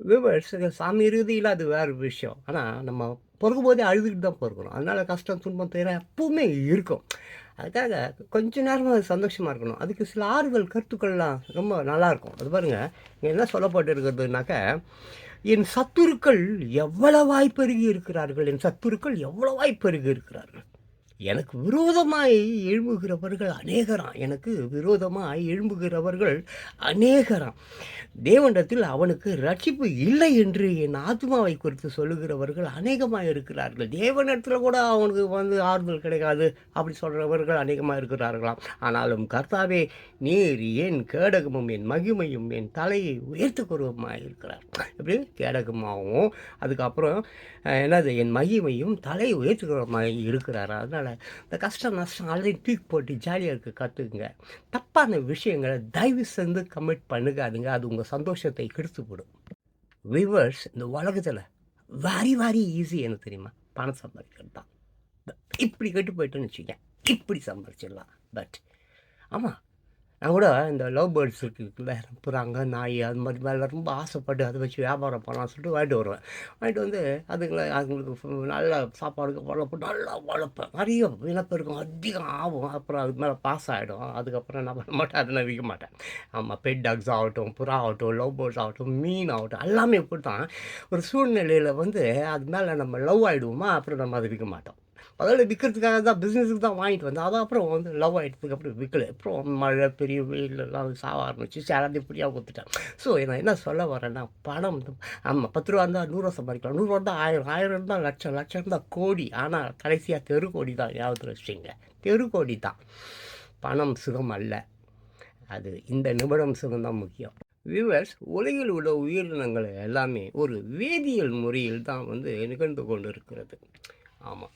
Viewers சாமி இறுதியில் அது வேறு விஷயம். ஆனால் நம்ம பிறகும்போதே அழுதுகிட்டு தான் பிறக்கிறோம் அதனால் கஷ்டம் துன்பம் துயரம் எப்பவுமே இருக்கும். அதுக்காக கொஞ்ச நேரமாக அது சந்தோஷமாக இருக்கணும். அதுக்கு சில ஆறுதல் கருத்துக்கள்லாம் ரொம்ப நல்லாயிருக்கும் அது பாருங்கள் இங்கே என்ன சொல்லப்பட்டு இருக்கிறதுனாக்க என் சத்துருக்கள் எவ்வளவாய் பெருகி இருக்கிறார்கள்? என் சத்துருக்கள் எவ்வளவாய் பெருகி இருக்கிறார்கள்? எனக்கு விரோதமாய் எழும்புகிறவர்கள் அநேகராம். எனக்கு விரோதமாய் எழும்புகிறவர்கள் அநேகராம். தேவண்டத்தில் அவனுக்கு ரட்சிப்பு இல்லை என்று என் ஆத்மாவை குறித்து சொல்லுகிறவர்கள் அநேகமாக இருக்கிறார்கள். தேவனிடத்தில் கூட அவனுக்கு வந்து ஆறுதல் கிடைக்காது அப்படி சொல்கிறவர்கள் அநேகமாக இருக்கிறார்களாம். ஆனாலும் கர்த்தாவே நீர் என் கேடகமும் என் மகிமையும் என் தலையை உயர்த்துக்குருவமாக இருக்கிறார். எப்படி? கேடகமாகவும் அதுக்கப்புறம் என்னது? என் மகிமையும் தலையை உயர்த்துக்குறமாக இருக்கிறார். அதனால் இந்த கஷ்டம் நஷ்டம் ஆல்ரெடி தூக்கி போட்டு ஜாலியாக இருக்க கற்றுக்குங்க தப்பான விஷயங்களை தயவு செஞ்சு கமிட் பண்ணுகாதுங்க அது உங்கள் சந்தோஷத்தை கெடுத்து போடும் விவர்ஸ் இந்த உலகத்தில் வாரி வாரி ஈஸி என்ன தெரியுமா? பணம் சம்பாதிக்கிறது தான். இப்படி கெட்டு போயிட்டோன்னு வச்சுக்கேன் இப்படி சம்பாதிச்சிடலாம். பட் ஆமாம் நான் கூட இந்த லவ் பேர்ட்ஸ் இருக்குல்ல புறாங்க நாய் அது மாதிரி மேலே ரொம்ப ஆசைப்பட்டு அதை வச்சு வியாபாரம் பண்ணலாம் சொல்லிட்டு வாங்கிட்டு வருவேன். வாங்கிட்டு வந்து அதுங்களை அதுங்களுக்கு நல்லா நல்ல சாப்பாடு நல்லா வளர்ப்பேன். நிறைய இனப்பெருக்கம் அதிகம் ஆகும். அப்புறம் அதுக்கு மேலே பாஸ் ஆகிடும் அதுக்கப்புறம் என்ன பண்ண மாட்டேன்? அதெல்லாம் விற்க மாட்டேன். ஆமாம் பெட் டாக்ஸ் ஆகட்டும் புறா ஆகட்டும் லவ் பேர்ட்ஸ் ஆகட்டும் மீன் ஆகட்டும் எல்லாமே இப்படி தான் ஒரு சூழ்நிலையில் வந்து அது மேலே நம்ம லவ் ஆகிடுவோமா அப்புறம் நம்ம அதை விற்க மாட்டோம். அதோட விற்கிறதுக்காக தான் பிஸ்னஸுக்கு தான் வாங்கிட்டு வந்தேன். அது அப்புறம் வந்து லவ் ஆகிட்டதுக்கு அப்புறம் விற்கல அப்புறம் மழை பெரிய வெயிலெல்லாம் சாவ ஆரம்பிச்சு சேலந்து இப்படியாக கொடுத்துட்டேன் ஸோ நான் என்ன சொல்ல வரேன்னா பணம் ஆமாம் பத்து ரூபா இருந்தால் நூறுரூவா சம்பாதிக்கலாம். நூறுரூவா இருந்தால் ஆயிரம் ஆயிரம் இருந்தால் லட்சம் லட்சம் இருந்தால் கோடி. ஆனால் கடைசியாக தெருக்கோடி தான் ஞாபகத்தில் வச்சுங்க கோடி தான். பணம் சுகம் அல்ல. அது இந்த நிமிடம் சுகம் தான் முக்கியம். விவர்ஸ் உலகில் உள்ள உயிரினங்கள் எல்லாமே ஒரு வேதியியல் முறையில் தான் வந்து நிகழ்ந்து கொண்டு இருக்கிறது ஆமாம்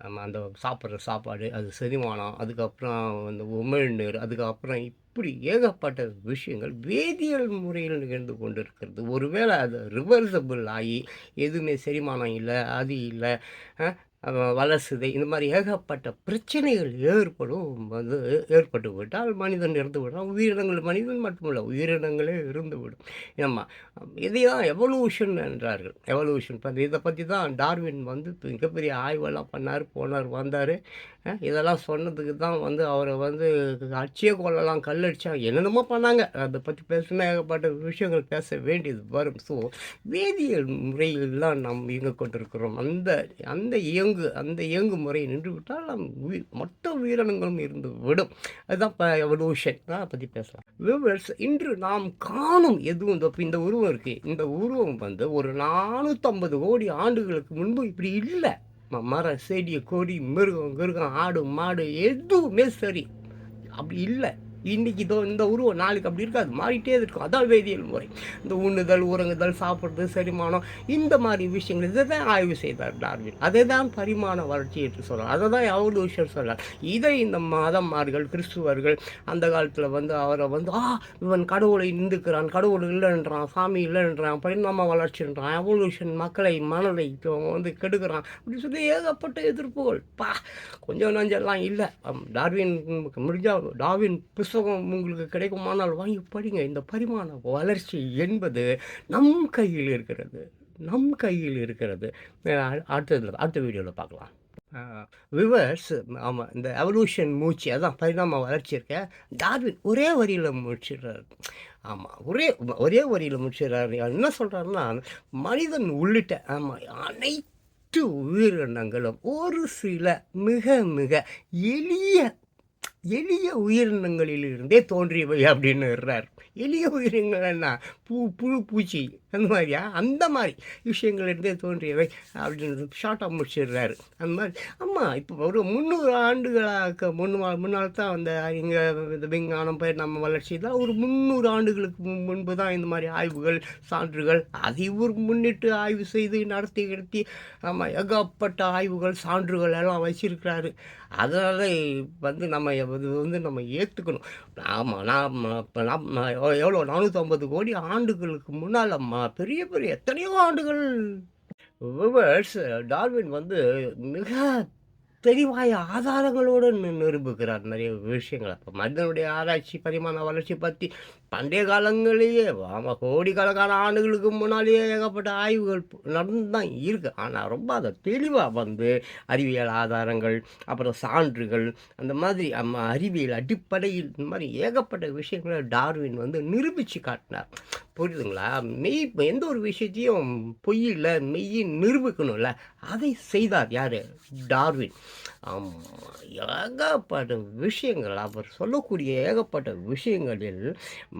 அந்த சாப்பிட்ற சாப்பாடு அது செரிமானம் அதுக்கப்புறம் அந்த உமிழ்நீர் அதுக்கப்புறம் இப்படி ஏகப்பட்ட விஷயங்கள் வேதியியல் முறையில் நிகழ்ந்து கொண்டு இருக்கிறது ஒருவேளை அது ரிவர்சபிள் ஆகி எதுவுமே செரிமானம் இல்லை அது இல்லை வலசுதை இந்த மாதிரி ஏகப்பட்ட பிரச்சனைகள் ஏற்படும் வந்து ஏற்பட்டு விட்டால் மனிதன் இறந்து விடும் உயிரினங்கள் மனிதன் மட்டுமல்ல உயிரினங்களே இருந்து விடும். ஏமா இதைதான் எவல்யூஷன் என்றார்கள்? எவல்யூஷன் இப்போ இதை பற்றி தான் டார்வின் வந்து மிகப்பெரிய ஆய்வெல்லாம் பண்ணார் போனார் வந்தார். இதெல்லாம் சொன்னதுக்கு தான் வந்து அவரை வந்து அச்சிய கொள்ளலாம் கல்லடிச்சா என்னென்னமோ பண்ணாங்க. அதை பற்றி பேசினா ஏகப்பட்ட விஷயங்கள் பேச வேண்டியது வரும். ஸோ வேதியியல் முறையிலாம் நாம் இயங்க கொண்டிருக்கிறோம். அந்த அந்த இயங்கு அந்த இயங்கு முறை நின்று விட்டால் நம் உயிர் மொத்த உயிரினங்களும் இருந்து விடும். அதுதான் இப்போ எவல்யூஷன் தான் அதை பற்றி பேசலாம். வியூவர்ஸ் இன்று நாம் காணும் எதுவும் இந்த இந்த உருவம் இருக்குது இந்த உருவம் வந்து ஒரு நானூற்றம்பது கோடி ஆண்டுகளுக்கு முன்பு இப்படி இல்லை. ம- மரம் செடி கொடி மிருகம் கிருகம் ஆடு மாடு எதுவுமே சரி. அப்படி இல்லை. இன்றைக்கி இதோ இந்த உருவம் நாளைக்கு அப்படி இருக்காது. மாறிட்டே இருக்கும். அதான் வேதியியல் முறை. இந்த உண்ணுதல் உறங்குதல் சாப்பிட்றது செரிமானம் இந்த மாதிரி விஷயங்கள் இதை தான் ஆய்வு செய்தார் டார்வின். அதை தான் பரிமாண வளர்ச்சி என்று சொல்கிறார் அதை தான் எவல்யூஷன் சொல்கிறார் இதை இந்த மதமார்கள் கிறிஸ்துவர்கள் அந்த காலத்தில் வந்து அவரை வந்து ஆ இவன் கடவுளை நிந்துக்கிறான் கடவுள் இல்லைன்றான் சாமி இல்லைன்றான் பரிணாம வளர்ச்சின்றான் எவல்யூஷன் மக்களை மனதை வந்து கெடுக்கிறான் அப்படின்னு சொல்லி ஏகப்பட்ட எதிர்ப்புகள். பா கொஞ்சம் நஞ்செல்லாம் இல்லை. டார்வின் முடிஞ்சால் டார்வின் புஸ்தகம் உங்களுக்கு கிடைக்குமானால் வாங்கி படிங்க இந்த பரிமாண வளர்ச்சி என்பது நம் கையில் இருக்கிறது. நம் கையில் இருக்கிறது. அடுத்தது அடுத்த வீடியோவில் பார்க்கலாம். விவர்ஸ் ஆமாம் இந்த எவல்யூஷன் மூச்சு அதான் பரிணாம வளர்ச்சி இருக்க. டார்வின் ஒரே வரியில் முடிச்சிடுறாரு. ஆமாம் ஒரே ஒரே வரியில் முடிச்சிடுறாரு. என்ன சொல்கிறாருன்னா மனிதன் உள்ளிட்ட ஆமாம் அனைத்து உயிரினங்களும் ஒரு சில மிக மிக எளிய எளிய உயிரினங்களிலிருந்தே தோன்றியவை அப்படின்னுறார் எளிய உயிரினங்கள்னா பூ புழு பூச்சி அந்த மாதிரியா? அந்த மாதிரி விஷயங்கள்லேருந்தே தோன்றியவை அப்படின்னு ஷார்ட்டாக முடிச்சிடுறாரு. அந்த மாதிரி. ஆமாம் இப்போ ஒரு முந்நூறு ஆண்டுகளாக முன்னாள் முன்னால் தான் அந்த இங்கே இந்த விஞ்ஞானம் பயிர் நம்ம வளர்ச்சி தான் ஒரு முந்நூறு ஆண்டுகளுக்கு முன்- முன்பு தான் இந்த மாதிரி ஆய்வுகள் சான்றுகள் அதை ஒரு முன்னிட்டு ஆய்வு செய்து நடத்தி நடத்தி ஆமாம் ஏகப்பட்ட ஆய்வுகள் சான்றுகள் எல்லாம் வச்சிருக்கிறாரு. அதனால் வந்து நம்ம அது வந்து நம்ம ஏற்றுக்கணும் ஆமாம் நான் எவ்வளோ? நானூற்றம்பது கோடி ஆண்டுகளுக்கு முன்னால் பெரிய பெரிய எத்தனையோ ஆண்டுகள். விவர்ஸ் டார்வின் வந்து மிக தெளிவாய ஆதாரங்களோடு நிரூபிக்கிறார் நிறைய விஷயங்களை. இப்போ மனிதனுடைய ஆராய்ச்சி பரிமாண வளர்ச்சி பற்றி பண்டைய காலங்களிலேயே ஆமாம் கோடிக்கணக்கான ஆண்டுகளுக்கு முன்னாலேயே ஏகப்பட்ட ஆய்வுகள் நடந்து தான் இருக்குது ஆனால் ரொம்ப அதை தெளிவாக வந்து அறிவியல் ஆதாரங்கள் அப்புறம் சான்றுகள் அந்த மாதிரி நம்ம அறிவியல் அடிப்படையில் இந்த மாதிரி ஏகப்பட்ட விஷயங்களை டார்வின் வந்து நிரூபித்து காட்டினார். புரியுதுங்களா? மெய் எந்த ஒரு விஷயத்தையும் பொய்யில் மெய்யை நிரூபிக்கணும்ல அதை செய்தார் யார்? டார்வின். ஆமாம் ஏகப்பட்ட விஷயங்கள் அவர் சொல்லக்கூடிய ஏகப்பட்ட விஷயங்களில்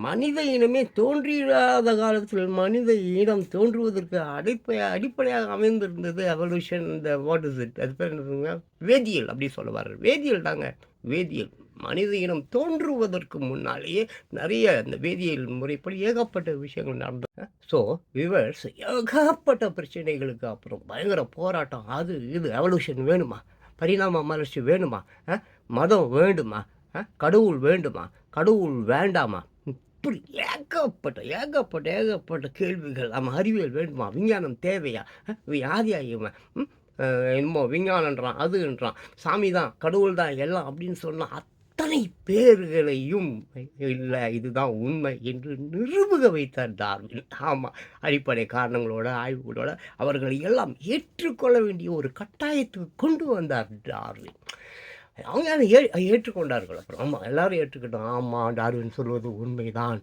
மனித இனமே தோன்றியிராத காலத்தில் மனித இனம் தோன்றுவதற்கு அடிப்பை அடிப்படையாக அமைந்திருந்தது எவல்யூஷன் இந்த வாட் இஸ் இட் அது பேர் என்னதுங்க வேதியியல் அப்படி சொல்லுவார் வேதியியல் தாங்க. வேதியியல். மனித இனம் தோன்றுவதற்கு முன்னாலேயே நிறைய இந்த வேதியியல் முறைப்படி ஏகப்பட்ட விஷயங்கள் நடந்தது ஸோ விவர்ஸ் ஏகப்பட்ட பிரச்சனைகளுக்கு அப்புறம் பயங்கர போராட்டம். அது இது எவல்யூஷன் வேணுமா? பரிணாம மலர்ச்சி வேணுமா? மதம் வேண்டுமா? கடவுள் வேண்டுமா? கடவுள் வேண்டாமா? இப்படி ஏகப்பட்ட ஏகப்பட்ட ஏகப்பட்ட கேள்விகள் நம்ம அறிவியல் வேண்டுமா? விஞ்ஞானம் தேவையா? யாதியா இவன் ம்? என்னமோ விஞ்ஞானன்றான் அதுன்றான். சாமி தான் கடவுள் தான் எல்லாம் அப்படின்னு சொன்னால் அத்தனை பேர்களையும் இல்லை இதுதான் உண்மை என்று நிரூபிக்க வைத்தார் டார்வின். ஆமாம் அடிப்படை காரணங்களோட ஆய்வுகளோட அவர்களை எல்லாம் ஏற்றுக்கொள்ள வேண்டிய ஒரு கட்டாயத்துக்கு கொண்டு வந்தார் டார்வின். அவங்க அதை ஏ ஏற்றுக்கொண்டார்கள். அப்புறம் ஆமாம் எல்லாரும் ஏற்றுக்கிட்டோம். ஆமாம் டார்வின் சொல்வது உண்மைதான்.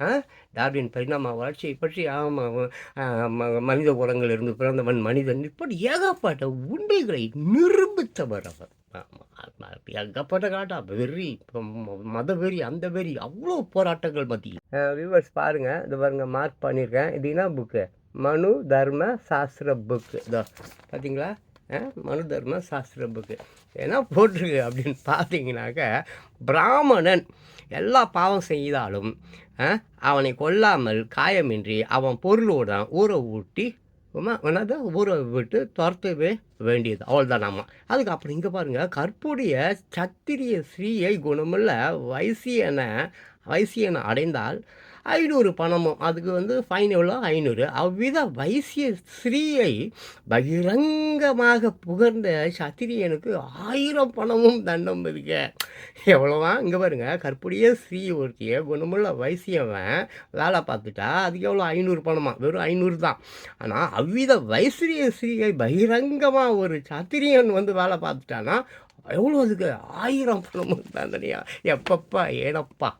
ஆ? டார்வின் பரிணாம வளர்ச்சியை பற்றி ஆமாம் மனித உரங்கள் இருந்து பிறந்தவன் மனிதன். இப்படி ஏகப்பட்ட உண்மைகளை நிரூபித்தவர் அவர். ஏகப்பட்ட காட்டா வெறி மத வெறி அந்த வெறி அவ்வளோ போராட்டங்கள் மத்தியில். வியூவர்ஸ் பாருங்க. இது பாருங்க மார்க் பண்ணியிருக்கேன். இது என்ன புக்கு மனு தர்ம சாஸ்திர புக்கு இதோ பார்த்தீங்களா மனு தர்ம சாஸ்திர புக்கு ஏன்னா போட்டிருக்கு அப்படின்னு பார்த்தீங்கன்னாக்க பிராமணன் எல்லா பாவம் செய்தாலும் அவனை கொல்லாமல் காயமின்றி அவன் பொருளோட ஊற ஊட்டி என்னது? ஊற விட்டு துரத்தவே வேண்டியது. அவ்வளோதான் நம்ம. அதுக்கு அப்புறம் இங்கே பாருங்கள் கற்புடைய சத்திரிய ஸ்ரீயை குணமுள்ள வைசியனை வைசியனை அடைந்தால் ஐநூறு பணமும் அதுக்கு வந்து ஃபைன் எவ்வளோ? ஐநூறு. அவ்வித வைசிய ஸ்ரீயை பகிரங்கமாக புகழ்ந்த சத்திரியனுக்கு ஆயிரம் பணமும் தண்டம் இருக்க எவ்வளோவா? இங்கே பாருங்க. கற்புடைய ஸ்ரீ ஒருத்திய குணமுள்ள வைசியவன் வேலை பார்த்துட்டா அதுக்கு எவ்வளோ? ஐநூறு பணமா? வெறும் ஐநூறு தான். ஆனால் அவ்வித வைசிரிய ஸ்ரீயை பகிரங்கமாக ஒரு சத்திரியன் வந்து வேலை பார்த்துட்டானா எவ்வளோ அதுக்கு? ஆயிரம் பணமும் தண்டனையா எப்பப்பா ஏனப்பா?